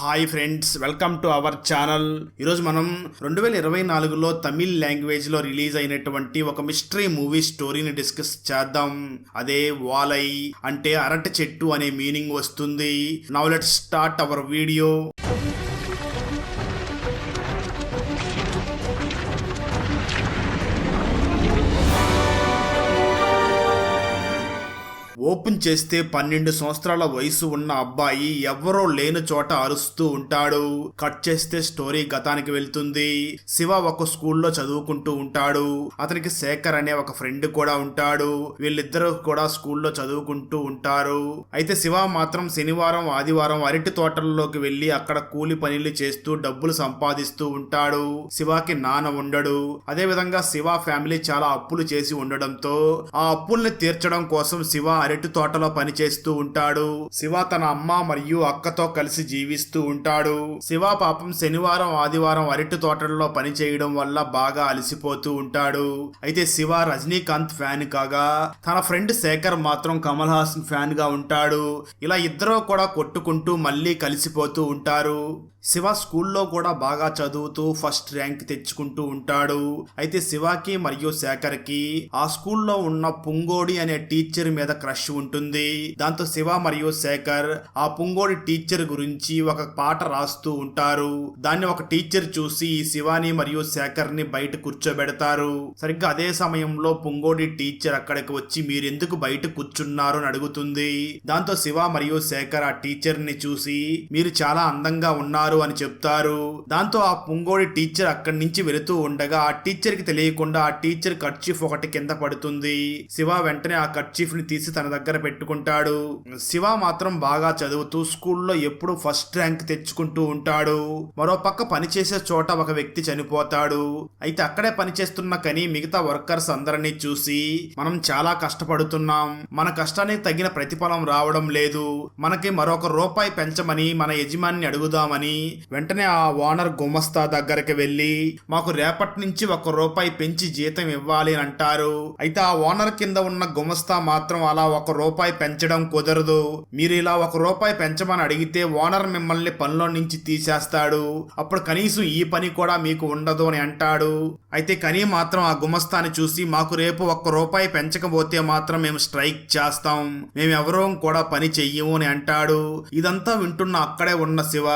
Hi friends welcome to our channel. ఈరోజు మనం రెండు వేల ఇరవై నాలుగులో తమిళ్ లాంగ్వేజ్లో రిలీజ్ అయినటువంటి ఒక మిస్టరీ మూవీ స్టోరీని డిస్కస్ చేద్దాం. అదే వాలై అంటే అరటి చెట్టు అనే మీనింగ్ వస్తుంది. Now let start our video open చేస్తే పన్నెండు సంవత్సరాల వయసు ఉన్న అబ్బాయి ఎవరో లేని చోట అరుస్తూ ఉంటాడు. కట్ చేస్తే స్టోరీ గతానికి వెళ్తుంది. శివ ఒక స్కూల్లో చదువుకుంటూ ఉంటాడు. అతనికి శేఖర్ అనే ఒక ఫ్రెండ్ కూడా ఉంటాడు. వీళ్ళిద్దరూ కూడా స్కూల్లో చదువుకుంటూ ఉంటారు. అయితే శివ మాత్రం శనివారం ఆదివారం అరటి తోటల్లోకి వెళ్ళి అక్కడ కూలి పనులు చేస్తూ డబ్బులు సంపాదిస్తూ ఉంటాడు. శివకి నాన్న ఉండడు. అదే విధంగా శివ ఫ్యామిలీ చాలా అప్పులు చేసి ఉండడంతో ఆ అప్పుల్ని తీర్చడం కోసం శివ అరటి అరటి తోటలో పనిచేస్తూ ఉంటాడు. శివ తన అమ్మ మరియు అక్కతో కలిసి జీవిస్తూ ఉంటాడు. శివ పాపం శనివారం ఆదివారం అరటి తోటల్లో పని చేయడం వల్ల బాగా అలసిపోతూ ఉంటాడు. అయితే శివ రజనీకాంత్ ఫ్యాన్ కాగా తన ఫ్రెండ్ శేఖర్ మాత్రం కమల్ హాసన్ ఫ్యాన్గా ఉంటాడు. ఇలా ఇద్దరూ కూడా కొట్టుకుంటూ మళ్ళీ కలిసిపోతూ ఉంటారు. శివ స్కూల్లో కూడా బాగా చదువుతూ ఫస్ట్ ర్యాంక్ తెచ్చుకుంటూ ఉంటాడు. అయితే శివకి మరియు శేఖర్కి ఆ స్కూల్లో ఉన్న పుంగోడి అనే టీచర్ మీద క్రష్ ఉంటుంది. దాంతో శివ మరియు శేఖర్ ఆ పుంగోడి టీచర్ గురించి ఒక పాట రాస్తూ ఉంటారు. దాన్ని ఒక టీచర్ చూసి ఈ శివాని మరియు శేఖర్ని బయట కూర్చోబెడతారు. సరిగ్గా అదే సమయంలో పుంగోడి టీచర్ అక్కడికి వచ్చి మీరెందుకు బయట కూర్చున్నారు? అని అడుగుతుంది. దాంతో శివ మరియు శేఖర్ ఆ టీచర్ని చూసి మీరు చాలా అందంగా ఉన్నారు. అని చెప్తారు. దాంతో ఆ పుంగోడి టీచర్ అక్కడి నుంచి వెళుతూ ఉండగా ఆ టీచర్కి తెలియకుండా ఆ టీచర్ కర్చీఫ్ ఒకటి కింద పడుతుంది. శివ వెంటనే ఆ కర్చీఫ్ని తీసి తన దగ్గర పెట్టుకుంటాడు. శివ మాత్రం బాగా చదువుతూ స్కూల్లో ఎప్పుడు ఫస్ట్ ర్యాంక్ తెచ్చుకుంటూ ఉంటాడు. మరో పక్క పనిచేసే చోట ఒక వ్యక్తి చనిపోతాడు. అయితే అక్కడే పనిచేస్తున్న కని మిగతా వర్కర్స్ అందరినీ చూసి మనం చాలా కష్టపడుతున్నాం. మన కష్టానికి తగిన ప్రతిఫలం రావడం లేదు. మనకి మరొక రూపాయి పెంచమని మన యజమాని అడుగుదామని వెంటనే ఆ ఓనర్ గుమస్తా దగ్గరికి వెళ్ళి మాకు రేపటి నుంచి ఒక రూపాయి పెంచి జీతం ఇవ్వాలి అని అంటారు. అయితే ఆ ఓనర్ కింద ఉన్న గుమస్తా మాత్రం అలా ఒక రూపాయి పెంచడం కుదరదు. మీరు ఇలా ఒక రూపాయి పెంచమని అడిగితే ఓనర్ మిమ్మల్ని పనిలో నుంచి తీసేస్తాడు. అప్పుడు కనీసం ఈ పని కూడా మీకు ఉండదు అని అంటాడు. అయితే కనీ మాత్రం ఆ గుమస్తాని చూసి మాకు రేపు ఒక్క రూపాయి పెంచకపోతే మాత్రం మేము స్ట్రైక్ చేస్తాం. మేము ఎవరూ కూడా పని చెయ్యము అని అంటాడు. ఇదంతా వింటున్న అక్కడే ఉన్న శివ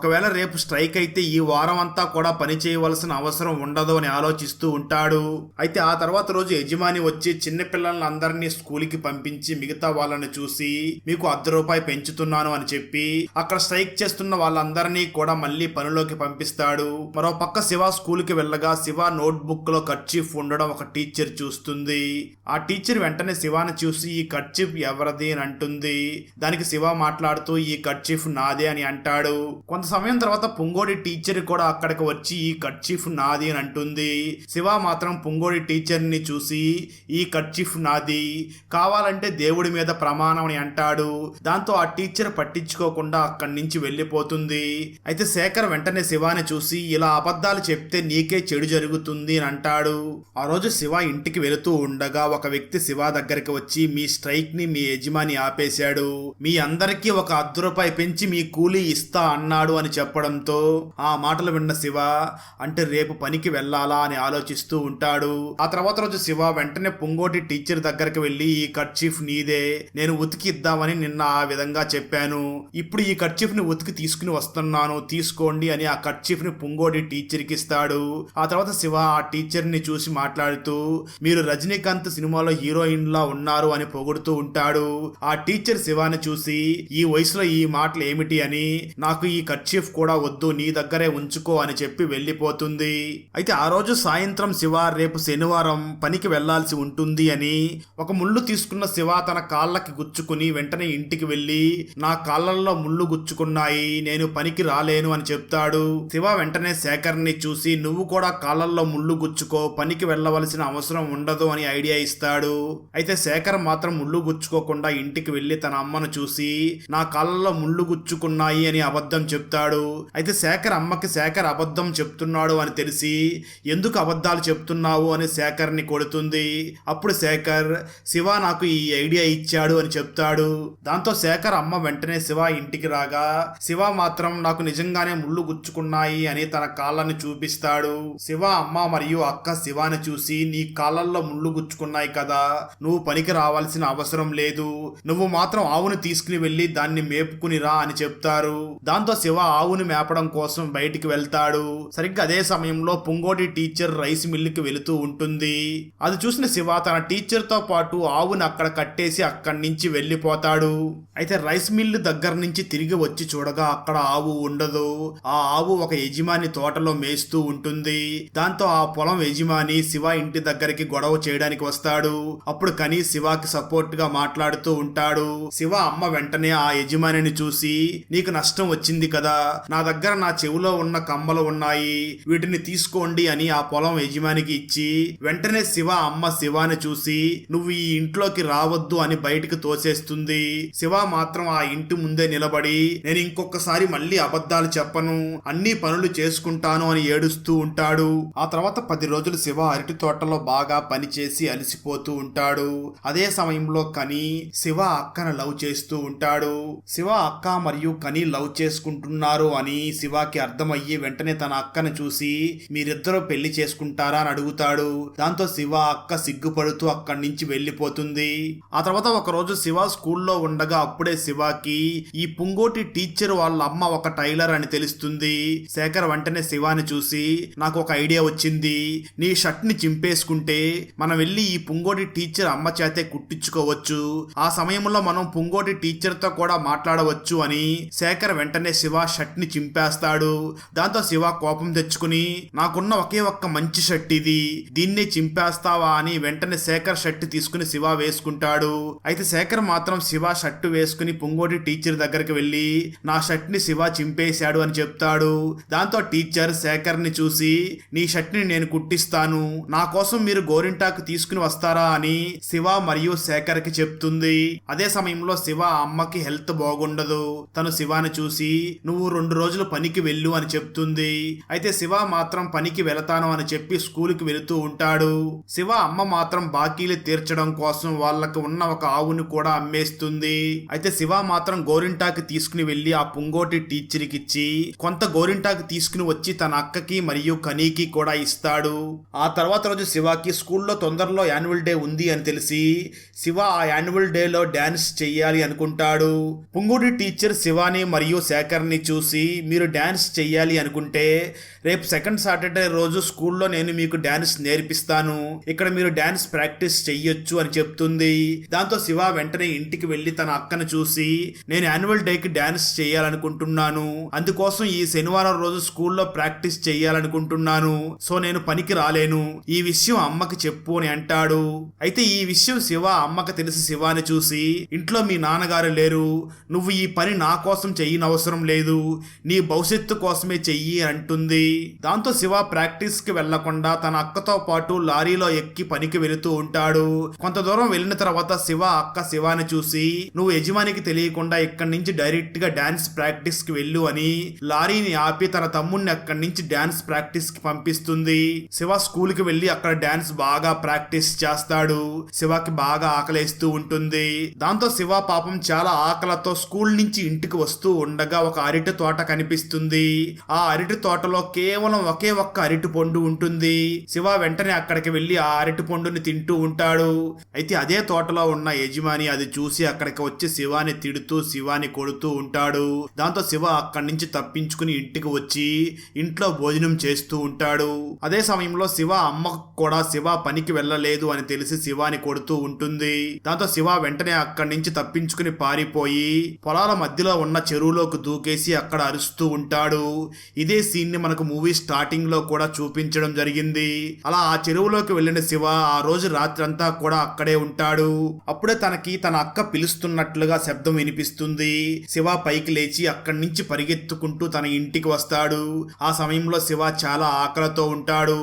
ఒకవేళ రేపు స్ట్రైక్ అయితే ఈ వారం అంతా కూడా పని చేయవలసిన అవసరం ఉండదు అని ఆలోచిస్తూ ఉంటాడు. అయితే ఆ తర్వాత రోజు యజమాని వచ్చి చిన్న పిల్లల్ని అందరినీ స్కూల్కి పంపించి మిగతా వాళ్ళని చూసి మీకు అర్ధ రూపాయి పెంచుతున్నాను అని చెప్పి అక్కడ స్ట్రైక్ చేస్తున్న వాళ్ళందరినీ కూడా మళ్ళీ పనిలోకి పంపిస్తాడు. మరో పక్క శివ స్కూల్కి వెళ్ళగా శివ నోట్బుక్లో కర్చీఫ్ ఉండడం ఒక టీచర్ చూస్తుంది. ఆ టీచర్ వెంటనే శివాని చూసి ఈ కర్చీఫ్ ఎవరిది? అని అంటుంది. దానికి శివ మాట్లాడుతూ ఈ కర్చీఫ్ నాదే అని అంటాడు. కొంత సమయం తర్వాత పుంగోడి టీచర్ కూడా అక్కడికి వచ్చి ఈ కర్చీఫ్ నాది అని అంటుంది. శివ మాత్రం పుంగోడి టీచర్ని చూసి ఈ కర్చీఫ్ నాది కావాలంటే దేవుడి మీద ప్రమాణం అని అంటాడు. దాంతో ఆ టీచర్ పట్టించుకోకుండా అక్కడి నుంచి వెళ్ళిపోతుంది. అయితే శేఖర్ వెంటనే శివాని చూసి ఇలా అబద్ధాలు చెప్తే నీకే చెడు జరుగుతుంది అని అంటాడు. ఆ రోజు శివ ఇంటికి వెళుతూ ఉండగా ఒక వ్యక్తి శివ దగ్గరికి వచ్చి మీ స్ట్రైక్ని మీ యజమాని ఆపేశాడు. మీ అందరికీ ఒక అర్ధ రూపాయి పెంచి మీ కూలీ ఇస్తా అన్నాడు అని చెప్పడంతో ఆ మాటలు విన్న శివ అంటే రేపు పనికి వెళ్ళాలా అని ఆలోచిస్తూ ఉంటాడు. ఆ తర్వాత రోజు శివ వెంటనే పుంగోటి టీచర్ దగ్గరికి వెళ్ళి ఈ కర్చీఫ్ నీదే నేను ఉతికి ఇద్దామని నిన్న ఆ విధంగా చెప్పాను. ఇప్పుడు ఈ కర్చీఫ్ని ఉతికి తీసుకుని వస్తున్నాను తీసుకోండి అని ఆ కర్చీఫ్ని పొంగోటి టీచర్కి ఇస్తాడు. ఆ తర్వాత శివ ఆ టీచర్ని చూసి మాట్లాడుతూ మీరు రజనీకాంత్ సినిమాలో హీరోయిన్ లా ఉన్నారు అని పొగుడుతూ ఉంటాడు. ఆ టీచర్ శివాని చూసి ఈ వయసులో ఈ మాటలు ఏమిటి అని నాకు ఈ కర్చీఫ్ కూడా వద్దు నీ దగ్గరే ఉంచుకో అని చెప్పి వెళ్ళిపోతుంది. అయితే ఆ రోజు సాయంత్రం శివ రేపు శనివారం పనికి వెళ్ళాల్సి ఉంటుంది అని ఒక ముళ్ళు తీసుకున్న శివ తన కాళ్ళకి గుచ్చుకుని వెంటనే ఇంటికి వెళ్ళి నా కాళ్ళల్లో ముళ్ళు గుచ్చుకున్నాయి నేను పనికి రాలేను అని చెప్తాడు. శివ వెంటనే శేఖర్ని చూసి నువ్వు కూడా కాళ్ళల్లో ముళ్ళు గుచ్చుకో పనికి వెళ్ళవలసిన అవసరం ఉండదు అని ఐడియా ఇస్తాడు. అయితే శేఖర్ మాత్రం ముళ్ళు గుచ్చుకోకుండా ఇంటికి వెళ్ళి తన అమ్మను చూసి నా కాళ్ళల్లో ముళ్ళు గుచ్చుకున్నాయి అని అబద్ధం చెప్తాడు. అయితే శేఖర్ అమ్మకి శేఖర్ అబద్ధం చెప్తున్నాడు అని తెలిసి ఎందుకు అబద్ధాలు చెప్తున్నావు? అని శేఖర్ని కొడుతుంది. అప్పుడు శేఖర్ శివ నాకు ఈ ఐడియా ఇచ్చాడు అని చెప్తాడు. దాంతో శేఖర్ అమ్మ వెంటనే శివ ఇంటికి రాగా శివ మాత్రం నాకు నిజంగానే ముళ్ళు గుచ్చుకున్నాయి అని తన కాళ్ళని చూపిస్తాడు. శివ అమ్మ మరియు అక్క శివాని చూసి నీ కాళ్ళల్లో ముళ్ళు గుచ్చుకున్నాయి కదా నువ్వు పనికి రావాల్సిన అవసరం లేదు. నువ్వు మాత్రం ఆవును తీసుకుని వెళ్ళి దాన్ని మేపుకుని రా అని చెప్తారు. దాంతో శివ ఆవును మేపడం కోసం బయటికి వెళ్తాడు. సరిగ్గా అదే సమయంలో పుంగోటి టీచర్ రైస్ మిల్లుకి వెళుతూ ఉంటుంది. అది చూసిన శివ తన టీచర్తో పాటు ఆవును అక్కడ కట్టేసి అక్కడి నుంచి వెళ్ళిపోతాడు. అయితే రైస్ మిల్లు దగ్గర నుంచి తిరిగి వచ్చి చూడగా అక్కడ ఆవు ఉండదు. ఆ ఆవు ఒక యజమాని తోటలో మేస్తూ ఉంటుంది. దాంతో ఆ పొలం యజమాని శివ ఇంటి దగ్గరికి గొడవ చేయడానికి వస్తాడు. అప్పుడు కని శివకి సపోర్ట్గా మాట్లాడుతూ ఉంటాడు. శివ అమ్మ వెంటనే ఆ యజమానిని చూసి నీకు నష్టం వచ్చింది కదా నా దగ్గర నా చెవిలో ఉన్న కమ్మలు ఉన్నాయి వీటిని తీసుకోండి అని ఆ పొలం యజమానికి ఇచ్చి వెంటనే శివ అమ్మ శివాని చూసి నువ్వు ఈ ఇంట్లోకి రావద్దు అని బయటికి తోసేస్తుంది. శివ మాత్రం ఆ ఇంటి ముందే నిలబడి నేను ఇంకొకసారి మళ్ళీ అబద్ధాలు చెప్పను అన్ని పనులు చేసుకుంటాను అని ఏడుస్తూ ఉంటాడు. ఆ తర్వాత పది రోజులు శివ అరటి తోటలో బాగా పనిచేసి అలసిపోతూ ఉంటాడు. అదే సమయంలో కని శివ అక్కను లవ్ చేస్తూ ఉంటాడు. శివ అక్క మరియు కని లవ్ చేసుకుంటున్నారు అని శివాకి అర్థమయ్యి వెంటనే తన అక్కను చూసి మీరిద్దరూ పెళ్ళి చేసుకుంటారా? అని అడుగుతాడు. దాంతో శివ అక్క సిగ్గుపడుతూ అక్కడి నుంచి వెళ్ళిపోతుంది. ఆ తర్వాత ఒక రోజు శివ స్కూల్లో ఉండగా అప్పుడే శివకి ఈ పుంగోటి టీచర్ వాళ్ళ అమ్మ ఒక టైలర్ అని తెలుస్తుంది. శేఖర్ వెంటనే శివాని చూసి నాకు ఒక ఐడియా వచ్చింది. నీ షర్ట్ని చింపేసుకుంటే మనం వెళ్ళి ఈ పుంగోటి టీచర్ అమ్మ చేతే కుట్టించుకోవచ్చు. ఆ సమయంలో మనం పుంగోటి టీచర్తో కూడా మాట్లాడవచ్చు అని శేఖర్ వెంటనే శివ షర్ట్ని చింపేస్తాడు. దాంతో శివ కోపం తెచ్చుకుని నాకున్న ఒకే ఒక్క మంచి షర్ట్ ఇది. దీన్ని చింపేస్తావా? అని వెంటనే శేఖర్ షర్ట్ తీసుకుని శివ వేసుకుంటాడు. అయితే శేఖర్ మాత్రం శివ షర్ట్ వేసుకుని పుంగోటి టీచర్ దగ్గరికి వెళ్ళి నా షర్ట్ని శివ చింపేశాడు అని చెప్తాడు. దాంతో టీచర్ శేఖర్ని చూసి నీ షర్ట్ని నేను కుట్టిస్తాను. నా కోసం మీరు గోరింటాకు తీసుకుని వస్తారా? అని శివ మరియు శేఖర్కి చెప్తుంది. అదే సమయంలో శివ అమ్మకి హెల్త్ బాగుండదు. తను శివాని చూసి నువ్వు రెండు రోజులు పనికి వెళ్ళు అని చెప్తుంది. అయితే శివ మాత్రం పనికి వెళతాను అని చెప్పి స్కూల్కి వెళుతూ ఉంటాడు. శివ అమ్మ మాత్రం బాకీలు తీర్చడం కోసం వాళ్ళకి ఉన్న ఒక ఆవుని కూడా అమ్మేస్తుంది. అయితే శివ మాత్రం గోరింటాకి తీసుకుని వెళ్ళి ఆ పుంగోటి టీచర్కి ఇచ్చి కొంత గోరింటాకి తీసుకుని వచ్చి తన అక్కకి మరియు కనీకి కూడా ఇస్తాడు. ఆ తర్వాత రోజు శివకి స్కూల్లో తొందరలో యాన్యువల్ డే ఉంది అని తెలిసి శివ ఆ యాన్యువల్ డేలో డాన్స్ చెయ్యాలి అనుకుంటాడు. పుంగోటి టీచర్ శివాని మరియు శేఖర్ని చూసి మీరు డ్యాన్స్ చెయ్యాలి అనుకుంటే రేపు సెకండ్ సాటర్డే రోజు స్కూల్లో నేను మీకు డ్యాన్స్ నేర్పిస్తాను. ఇక్కడ మీరు డాన్స్ ప్రాక్టీస్ చెయ్యొచ్చు అని చెప్తుంది. దాంతో శివ వెంటనే ఇంటికి వెళ్ళి తన అక్కను చూసి నేను యాన్యువల్ డేకి డాన్స్ చేయాలనుకుంటున్నాను అందుకోసం ఈ శనివారం రోజు స్కూల్లో ప్రాక్టీస్ చేయాలనుకుంటున్నాను సో నేను పనికి రాలేను. ఈ విషయం అమ్మకి చెప్పు అని అంటాడు. అయితే ఈ విషయం శివ అమ్మకి తెలిసి శివాని చూసి ఇంట్లో మీ నాన్నగారు లేరు. నువ్వు ఈ పని నా కోసం చెయ్యనవసరం లేదు. నీ భవిష్యత్తు కోసమే చెయ్యి అంటుంది. దాంతో శివ ప్రాక్టీస్కి వెళ్ళకుండా తన అక్కతో పాటు లారీలో ఎక్కి పనికి వెళుతూ ఉంటాడు. కొంత దూరం వెళ్ళిన తర్వాత శివ అక్క శివాని చూసి నువ్వు యజమానికి తెలియకుండా ఇక్కడి నుంచి డైరెక్ట్గా డాన్స్ ప్రాక్టీస్కి వెళ్ళు అని లారీని ఆపి తన తమ్ముడిని అక్కడి నుంచి డాన్స్ ప్రాక్టీస్కి పంపిస్తుంది. శివ స్కూల్కి వెళ్ళి అక్కడ డాన్స్ బాగా ప్రాక్టీస్ చేస్తాడు. శివకి బాగా ఆకలేస్తూ ఉంటుంది. దాంతో శివ పాపం చాలా ఆకలితో స్కూల్ నుంచి ఇంటికి వస్తూ ఉండగా ఒక అరిట తోట కనిపిస్తుంది. ఆ అరటి తోటలో కేవలం ఒకే ఒక్క అరటి పండు ఉంటుంది. శివ వెంటనే అక్కడికి వెళ్ళి ఆ అరటి పండుని తింటూ ఉంటాడు. అయితే అదే తోటలో ఉన్న యజమాని అది చూసి అక్కడికి వచ్చి శివాని తిడుతూ శివాని కొడుతూ ఉంటాడు. దాంతో శివ అక్కడి నుంచి తప్పించుకుని ఇంటికి వచ్చి ఇంట్లో భోజనం చేస్తూ ఉంటాడు. అదే సమయంలో శివ అమ్మ కూడా శివ పనికి వెళ్ళలేదు అని తెలిసి శివాని కొడుతూ ఉంటుంది. దాంతో శివ వెంటనే అక్కడి నుంచి తప్పించుకుని పారిపోయి పొలాల మధ్యలో ఉన్న చెరువులోకి దూకేసి అక్కడ అరుస్తూ ఉంటాడు. ఇదే సీన్ని మనకు మూవీ స్టార్టింగ్లో కూడా చూపించడం జరిగింది. అలా ఆ చెరువులోకి వెళ్ళిన శివ ఆ రోజు రాత్రంతా కూడా అక్కడే ఉంటాడు. అప్పుడే తనకి తన అక్క పిలుస్తున్నట్లుగా శబ్దం వినిపిస్తుంది. శివ పైకి లేచి అక్కడి నుంచి పరిగెత్తుకుంటూ తన ఇంటికి వస్తాడు. ఆ సమయంలో శివ చాలా ఆకలితో ఉంటాడు.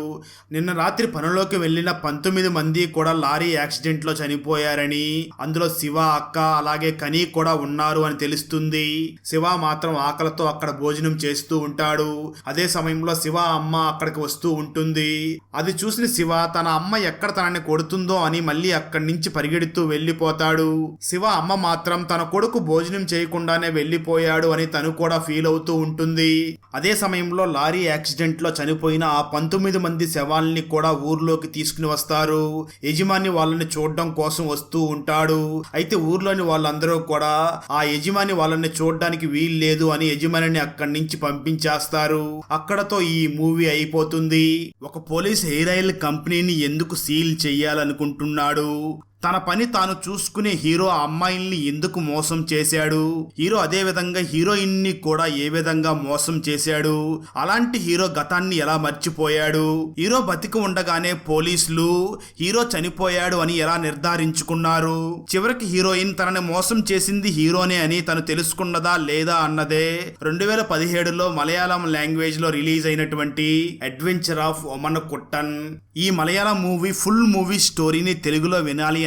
నిన్న రాత్రి పనిలోకి వెళ్ళిన పంతొమ్మిది మంది కూడా లారీ యాక్సిడెంట్లో చనిపోయారని అందులో శివ అక్క అలాగే కనీ కూడా ఉన్నారు అని తెలుస్తుంది. శివ మాత్రం ఆకలితో అక్కడ భోజనం చేస్తూ ఉంటాడు. అదే సమయంలో శివ అమ్మ అక్కడికి వస్తూ ఉంటుంది. అది చూసిన శివ తన అమ్మ ఎక్కడ తనని కొడుతుందో అని మళ్ళీ అక్కడి నుంచి పరిగెడుతూ వెళ్ళిపోతాడు శివ అమ్మ మాత్రం తన కొడుకు భోజనం చేయకుండానే వెళ్ళిపోయాడు అని తను కూడా ఫీల్ అవుతూ ఉంటుంది. అదే సమయంలో లారీ యాక్సిడెంట్లో చనిపోయిన ఆ పంతొమ్మిది మంది శవాల్ని కూడా ఊర్లోకి తీసుకుని వస్తారు. యజమాని వాళ్ళని చూడడం కోసం వస్తూ ఉంటాడు. అయితే ఊర్లోని వాళ్ళందరూ కూడా ఆ యజమాని వాళ్ళని చూడడానికి వీలు లేదు అని యజమానిని అక్కడి నుంచి పంపించేస్తారు. అక్కడతో ఈ మూవీ అయిపోతుంది. ఒక పోలీస్ హెయిర్ ఆయిల్ కంపెనీని ఎందుకు సీల్ చెయ్యాలనుకుంటున్నాడు తన పని తాను చూసుకునే హీరో ఆ అమ్మాయిల్ని ఎందుకు మోసం చేశాడు? హీరో అదే విధంగా హీరోయిన్ని కూడా ఏ విధంగా మోసం చేశాడు? అలాంటి హీరో గతాన్ని ఎలా మర్చిపోయాడు? హీరో బతికి ఉండగానే పోలీసులు హీరో చనిపోయాడు అని ఎలా నిర్ధారించుకున్నారు? చివరికి హీరోయిన్ తనని మోసం చేసింది హీరోనే అని తను తెలుసుకున్నదా లేదా అన్నదే. రెండు వేల పదిహేడులో మలయాళం లాంగ్వేజ్లో రిలీజ్ అయినటువంటి అడ్వెంచర్ ఆఫ్ ఒమన్ కుట్టన్ ఈ మలయాళం మూవీ ఫుల్ మూవీ స్టోరీని తెలుగులో వినాలి